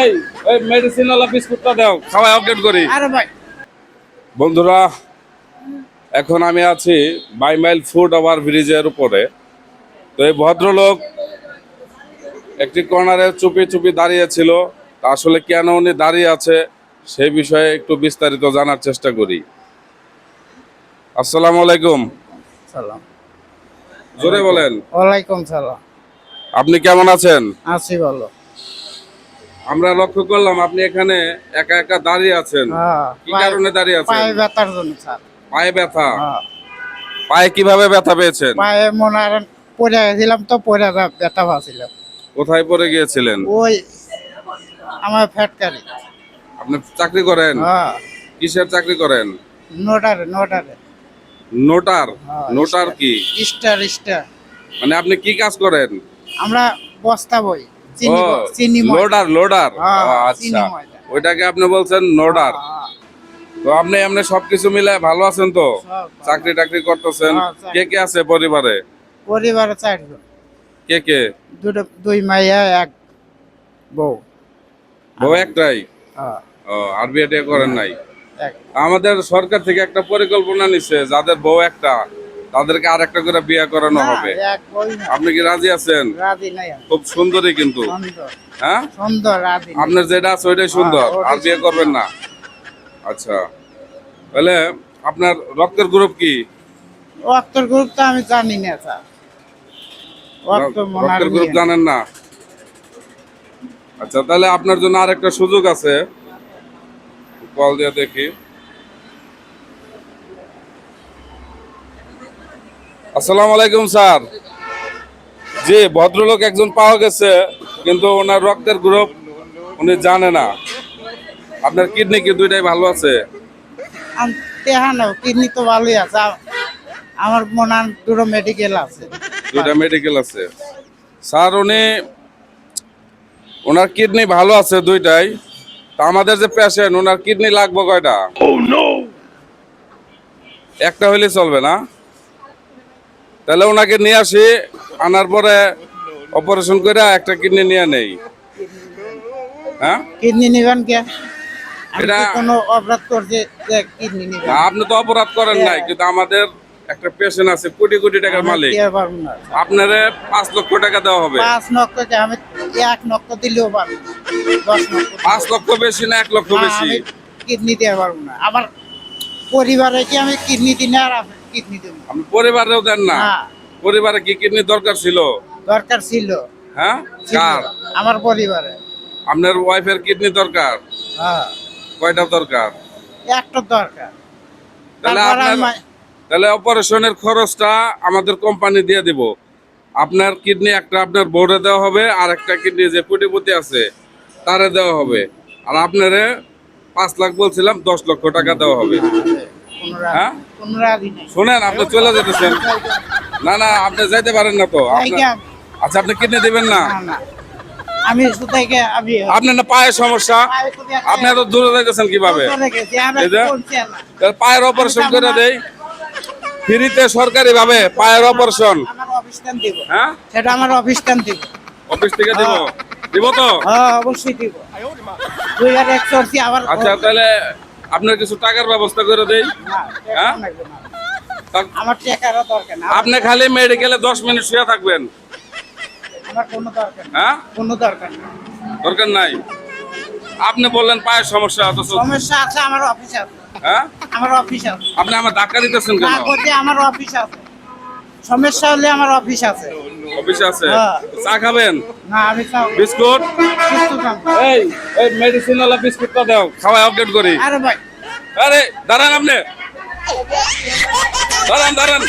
এই ওই মেডিসিন ওয়ালা বিস্কুটটা দাও খাওয়াই আপডেট করি। আরে ভাই। বন্ধুরা এখন আমি আছি বাই মাইল ফুড ওভার ব্রিজের উপরে। তো এই ভদ্রলোক একটি কর্নারে চুপি চুপি দাঁড়িয়েছিল আসলে কেন উনি দাঁড়িয়ে আছে সেই বিষয়ে একটু বিস্তারিত জানার চেষ্টা করি। আসসালামু আলাইকুম। সালাম। জোরে বলেন। ওয়ালাইকুম সালাম। আপনি কেমন আছেন? আছি ভালো। আমরা লক্ষ্য করলাম আপনি এখানে একা একা দাঁড়িয়ে আছেন। হ্যাঁ কি কারণে দাঁড়িয়ে আছেন? পায়ে ব্যথার জন্য স্যার। পায়ে ব্যথা? হ্যাঁ। পায়ে কীভাবে ব্যথা পেয়েছেন? পায়ে মনে হয় পড়ে গেছিলাম তো পড়ে ব্যথা পাচ্ছিলাম। কোথায় পড়ে গিয়েছিলেন? ওই আমার ফ্যাটকারি আপনি চাকরি করেন? হ্যাঁ। কিসের চাকরি করেন? নোটারে নোটারে। নোটার? নোটার কি? Star star. মানে আপনি কি কাজ করেন? আমরা বস্তা বই। চিনি ব- চিনি লোডার লোডার। হ্যাঁ, আচ্ছা। ওইটাকে আপনি বলছেন নোডার হ্যাঁ, তো আপনি এমনি সবকিছু মিলে ভালো আছেন তো? চাকরি টাকরি করতেছেন। হ্যাঁ, কে কে আছে পরিবারে? পরিবারে চারজন। কে কে? দুটো দুই মাইয়া এক বউ। বউ একটাই? হ্যাঁ। ও আর বিয়ে করেন নাই? আমাদের সরকার থেকে একটা পরিকল্পনা নিচ্ছে যাদের বউ একটা। তাদেরকে আর একটা করে বিয়ে করানো হবে। আপনি কি রাজি আছেন। খুব সুন্দরী কিন্তু। হ্যাঁ? সুন্দর আপনার যেটা আছে ওইটাই সুন্দর আর বিয়ে করবেন না। আচ্ছা। তাহলে আপনার রক্তের গ্রুপ কি? রক্তের গ্রুপ তো আমি জানি না স্যার। রক্তের গ্রুপ জানেন না। আচ্ছা তাহলে আপনার জন্য আর একটা সুযোগ আছে। কল দিয়ে দেখি। আসসালামু আলাইকুম স্যার। জি ভদ্রলোক একজন পাওয়া গেছে কিন্তু ওনার রক্তের গ্রুপ উনি জানে না। আপনার কিডনি কি দুইটাই ভালো আছে? কিডনি তো ভালোই আছে। আমার মনে হয় দুটো মেডিকেল আছে। দুইটা মেডিকেল আছে। স্যার উনি ওনার কিডনি ভালো আছে দুইটাই তা আমাদের যে পেশেন্ট ওনার কিডনি লাগবে কয়টা? একটা হইলে চলবে না? তাহলে ওনাকে নিয়ে আসি আনার পরে অপারেশন করে একটা কিডনি নিয়ে নেই। হ্যাঁ? কিডনি নিবেন কে? এটা- কোনো অপরাধ করছি কিডনি নিবেন? আপনি তো অপরাধ করেন নাই কিন্তু আমাদের একটা পেশেন্ট আছে কোটি কোটি টাকার মালিক। আপনারে পাঁচ লক্ষ টাকা দেওয়া হবে। পাঁচ নক্ককে আমি এক নক্ক দিলেও পাঁচ লক্ষ বেশি না এক লক্ষ বেশি। কিডনি দিতে পারব না। আমার পরিবারে কি আমি কিডনি দিই না আর কিডনি দেবো? আপনি পরিবারেও দেন না? পরিবারে কি কিডনি দরকার ছিল? দরকার ছিল। হ্যাঁ? কার? আমার পরিবারে। আপনার ওয়াইফের কিডনি দরকার? হ্যাঁ। কয়টা দরকার? একটা দরকার। তাহলে আপনার তাহলে অপারেশনের খরচটা আমাদের কোম্পানি দিয়ে দিব। আপনার কিডনি একটা আপনার বোর্ডে দেওয়া হবে আর একটা কিডনি যে কোটিপতি আছে তারে দেওয়া হবে। আর আপনারে পাঁচ লাখ বলছিলাম দশ লক্ষ টাকা দেওয়া হবে। হ্যাঁ? শোনেন আপনি চলে যেতেছেন। না না আপনি যাইতে পারেন না তো। আচ্ছা আপনি কিনে দিবেন না। আমি আমি আপনার না পায়ের সমস্যা? আপনি এত দূরে যাইতেছেন কীভাবে? পায়ের অপারেশন করে দেই। ফ্রিতে সরকারি ভাবে পায়ের অপারেশন আমার হ্যাঁ? সেটা আমার অফিসটান দিব। অফিস থেকে দিব? দিব তো? হ্যাঁ অবশ্যই দিব। দুই হাজার এক চলছি আবার আচ্ছা তাহলে আপনার কিছু টাকার ব্যবস্থা করে দেই। হ্যাঁ? আমার টাকারও দরকার না। আপনি খালি মেডিকেলে দশ মিনিট শুয়ে থাকবেন। আমার কোনো দরকার হ্যাঁ? কোনো দরকার না। দরকার নাই। আপনি বললেন পায়ের সমস্যা অথচ সমস্যা আছে আমার অফিস আছে। হ্যাঁ? আমার অফিস আছে। আপনি আমার ধাক্কা দিতেছেন কেন? আমার অফিস আছে। সমস্যা হলে আমার অফিস আছে। অফিসে আছে। হ্যাঁ। চা খাবেন? না আমি খাও বিস্কুট? এই এই মেডিসিন ওয়ালা বিস্কুটটা দাও খাওয়া আপডেট করি। আরে ভাই। আরে দাঁড়ান আপনি। দাঁড়ান দাঁড়ান।